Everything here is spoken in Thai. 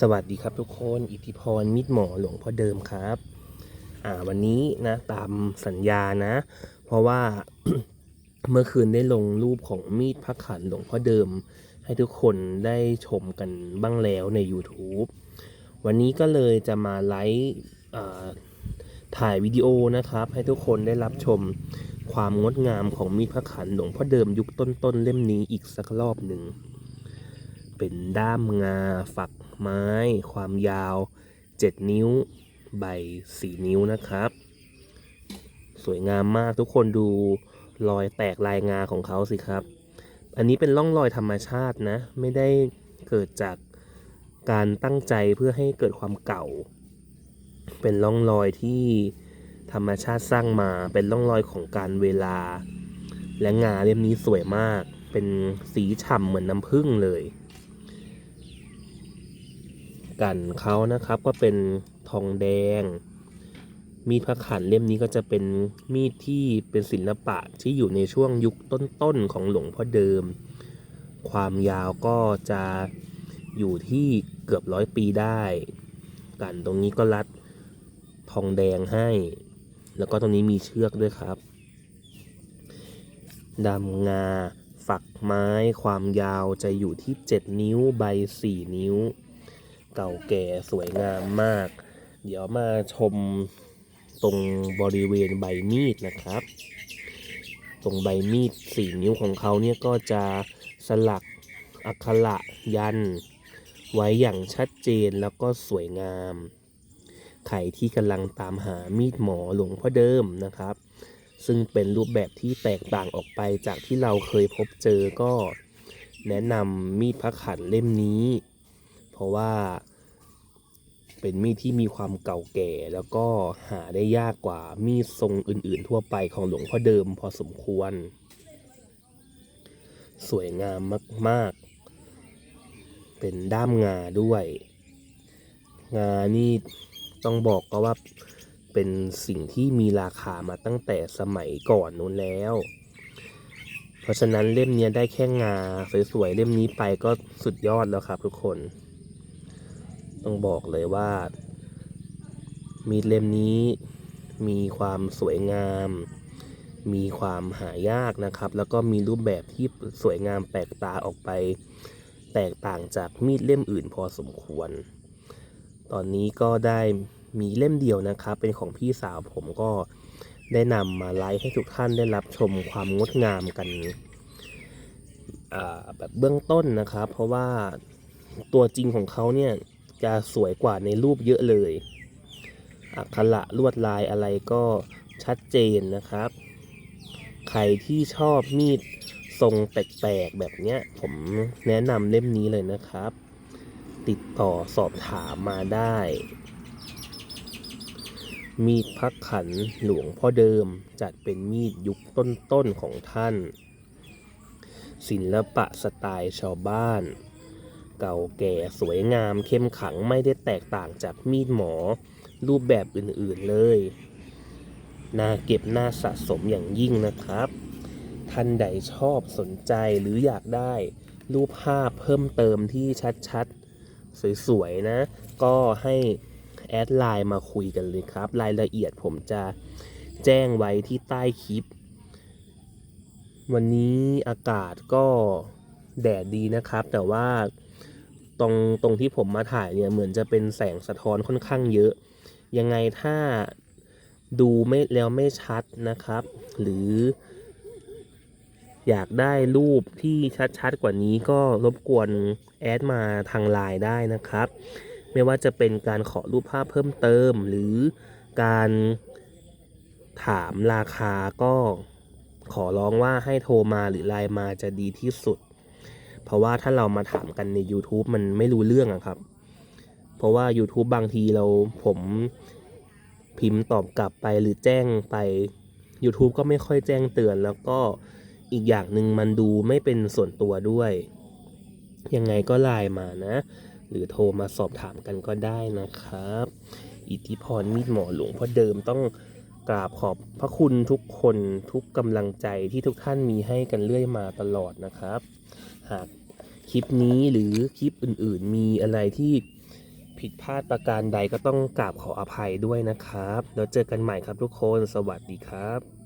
สวัสดีครับทุกคนอิทธิพรมิตรหมอหลวงพ่อเดิมครับอ่าวันนี้นะตามสัญญานะ เพราะว่า เมื่อคืนได้ลงรูปของมีดพระขันหลวงพ่อเดิม ให้ทุกคนได้ชมกันบ้างแล้วใน YouTube วันนี้ก็เลยจะมาไลฟ์ถ่ายวิดีโอนะครับ ให้ทุกคนได้รับชมความงดงามของมีดพระขันหลวงพ่อเดิมยุคต้นๆเล่มนี้อีกสักรอบหนึ่ง เป็นด้ามงา ฝักไม้ ความยาว 7 นิ้ว ใบ 4 นิ้วนะครับ สวยงามมากทุกคนดูรอยแตกลายงาของเขาสิครับ อันนี้เป็นร่องรอยธรรมชาตินะ ไม่ได้เกิดจากการตั้งใจเพื่อให้เกิดความเก่า เป็นร่องรอยที่ธรรมชาติสร้างมา เป็นร่องรอยของการเวลา และงาเล่มนี้สวยมาก เป็นสีฉ่ำเหมือนน้ำผึ้งเลย กันเขานะครับก็เป็นทองแดง มีดพระขันเล่มนี้ก็จะเป็นมีดที่เป็นศิลปะที่อยู่ในช่วงยุคต้นๆของหลวงพ่อเดิม ความยาวก็จะอยู่ที่เกือบร้อยปีได้ กันตรงนี้ก็รัดทองแดงให้ แล้วก็ตรงนี้มีเชือกด้วยครับดำงา ฝักไม้ความยาวจะอยู่ที่ 7 นิ้วใบ 4 นิ้ว เก่าแก่สวยงามมาก เดี๋ยวมาชมตรงบริเวณใบมีดนะครับ ตรงใบมีดสี่นิ้วของเขาเนี่ยก็จะสลักอักขระยัน ไว้อย่างชัดเจนแล้วก็สวยงาม ใครที่กำลังตามหามีดหมอหลวงพ่อเดิมนะครับ ซึ่งเป็นรูปแบบที่แตกต่างออกไปจากที่เราเคยพบเจอก็แนะนำมีดพระขันเล่มนี้ ราะว่า เป็นมีดที่มีความเก่าแก่ แล้วก็หาได้ยากกว่ามีดทรงอื่นๆ ทั่วไปของหลวงพ่อเดิมพอสมควร สวยงามมากๆ เป็นด้ามงาด้วย งานี่ต้องบอกก็ว่าเป็นสิ่งที่มีราคามาตั้งแต่สมัยก่อนนู้นแล้ว เพราะฉะนั้นเล่มเนี้ยได้แค่งาสวยๆเล่มนี้ไปก็สุดยอดแล้วครับทุกคน ต้องบอกเลยว่า มีดเล่มนี้มีความสวยงาม มีความหายากนะครับ แล้วก็มีรูปแบบที่สวยงามแปลกตาออกไป แตกต่างจากมีดเล่มอื่นพอสมควร ตอนนี้ก็ได้มีเล่มเดียวนะครับ เป็นของพี่สาวผมก็ได้นำมาไลฟ์ให้ทุกท่านได้รับชมความงดงามกันแบบเบื้องต้นนะครับ เพราะว่าตัวจริงของเขาเนี่ย จะสวยกว่าในรูปเยอะเลยอักขระลวดลายอะไรก็ชัดเจนนะครับ ใครที่ชอบมีดทรงแปลกๆแบบเนี้ย ผมแนะนำเล่มนี้เลยนะครับ ติดต่อสอบถามมาได้ มีดพักขันหลวงพ่อเดิมจัดเป็นมีดยุคต้นๆของท่าน ศิลปะสไตล์ชาวบ้าน เก่าแก่สวยงาม เข้มขังไม่ได้แตกต่างจากมีดหมอรูปแบบอื่นๆเลยน่าเก็บน่าสะสมอย่างยิ่งนะครับ ท่านใดชอบสนใจหรืออยากได้รูปภาพเพิ่มเติมที่ชัดๆ สวยๆ นะ ก็ให้แอดไลน์มาคุยกันเลยครับ รายละเอียดผมจะแจ้งไว้ที่ใต้คลิป วันนี้อากาศก็แดดดีนะครับ แต่ว่า ตรงตรงที่ผมมาถ่ายเนี่ยเหมือนจะเป็นแสงสะท้อนค่อนข้างเยอะ ยังไงถ้าดูไม่แล้วไม่ชัดนะครับ หรือ อยากได้รูปที่ชัดๆกว่านี้ก็รบกวนแอดมาทางไลน์ได้นะครับ ไม่ว่าจะเป็นการขอรูปภาพเพิ่มเติม หรือการถามราคาก็ขอร้องว่าให้โทรมาหรือไลน์มาจะดีที่สุด เพราะว่าถ้าเรามาถามกันใน YouTube มันไม่รู้เรื่องอะครับ เพราะว่า YouTube บางทีเราผมพิมพ์ตอบกลับไปหรือแจ้งไป YouTube ก็ไม่ค่อยแจ้งเตือน แล้วก็อีกอย่างหนึ่งมันดูไม่เป็นส่วนตัวด้วย ยังไงก็ไลน์มานะ หรือโทรมาสอบถามกันก็ได้นะครับ อิทธิพรมีดหมอหลวงพ่อเดิมต้องกราบขอบพระคุณทุกคนทุกกำลังใจที่ทุกท่านมีให้กันเรื่อยมาตลอดนะครับ หากคลิปนี้หรือคลิปอื่นๆ มีอะไรที่ผิดพลาดประการใดก็ต้องกราบขออภัยด้วยนะครับ แล้วเจอกันใหม่ครับทุกคน สวัสดีครับ